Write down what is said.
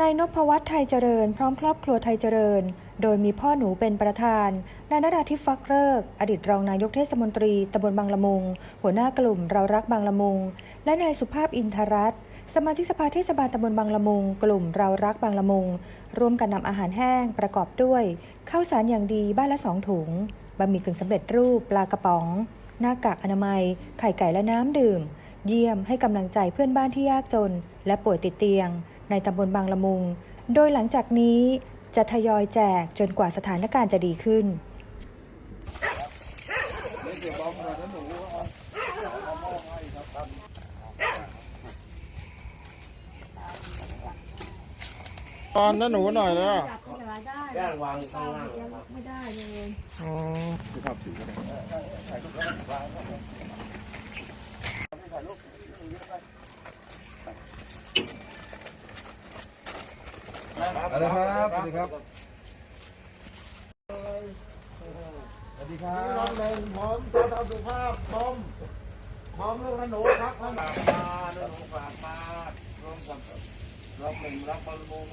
นายนพวัฒน์ไทยเจริญ พร้อมครอบครัวไทยเจริญ โดยมีพ่อหนูเป็นประธาน นายนราธิฟักเริก อดีตรองนายกเทศมนตรีตำบลบางละมุง หัวหน้ากลุ่มเรารักบางละมุง และนายสุภาพอินทรัตน์สมาชิกสภาเทศบาลตำบลบางละมุง กลุ่มเรารักบางละมุง ร่วมกันนำอาหารแห้งประกอบด้วยข้าวสารอย่างดีบ้านละสองถุงบะหมี่กึ่งสำเร็จรูปปลากระป๋อง หน้ากากอนามัย ไข่ไก่และน้ำดื่ม เยี่ยมให้กำลังใจเพื่อนบ้านที่ยากจน และป่วยติดเตียง ในตำบลบางละมุง โดยหลังจากนี้จะทยอยแจกจนกว่าสถานการณ์จะดีขึ้น ตอนนั้นหนูหน่อยแล้วจับขยายได้แจ้งวางข้างล่างยังไม่ได้เลย อ๋อ สวัสดีครับสวัสดีครับสวัสดีครับน้องหนึ่งผมเจ้าทางสุภาพผมผมลูกหนูครับผมฝากมาหนูฝากมาร่วมกับรับหนึ่งรับบอลลูน